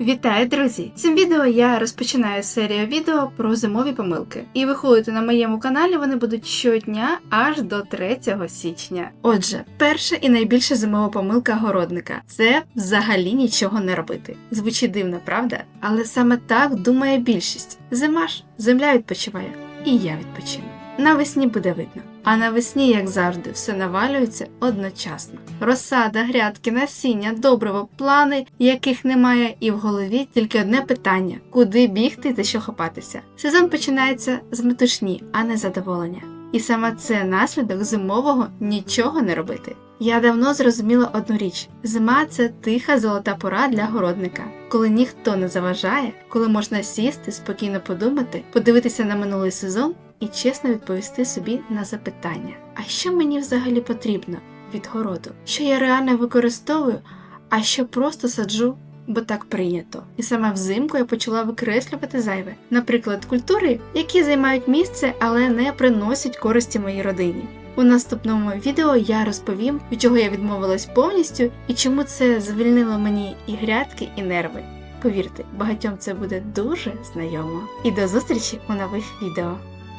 Вітаю, друзі! Цим відео я розпочинаю серію відео про зимові помилки. І виходити на моєму каналі вони будуть щодня аж до 3 січня. Отже, перша і найбільша зимова помилка городника це взагалі нічого не робити. Звучить дивно, правда? Але саме так думає більшість. Зима ж, земля відпочиває, і я відпочину. Навесні буде видно. А навесні, як завжди, все навалюється одночасно. Розсада, грядки, насіння, добриво, плани, яких немає, і в голові тільки одне питання: куди бігти та що хапатися. Сезон починається з метушні, а не задоволення. І саме це наслідок зимового нічого не робити. Я давно зрозуміла одну річ: зима це тиха золота пора для городника, коли ніхто не заважає, коли можна сісти, спокійно подумати, подивитися на минулий сезон і чесно відповісти собі на запитання: а що мені взагалі потрібно від городу? Що я реально використовую, а що просто саджу? Бо так прийнято. І саме взимку я почала викреслювати зайве, наприклад, культури, які займають місце, але не приносять користі моїй родині. У наступному відео я розповім, від чого я відмовилась повністю і чому це звільнило мені і грядки, і нерви. Повірте, багатьом це буде дуже знайомо. І до зустрічі у нових відео.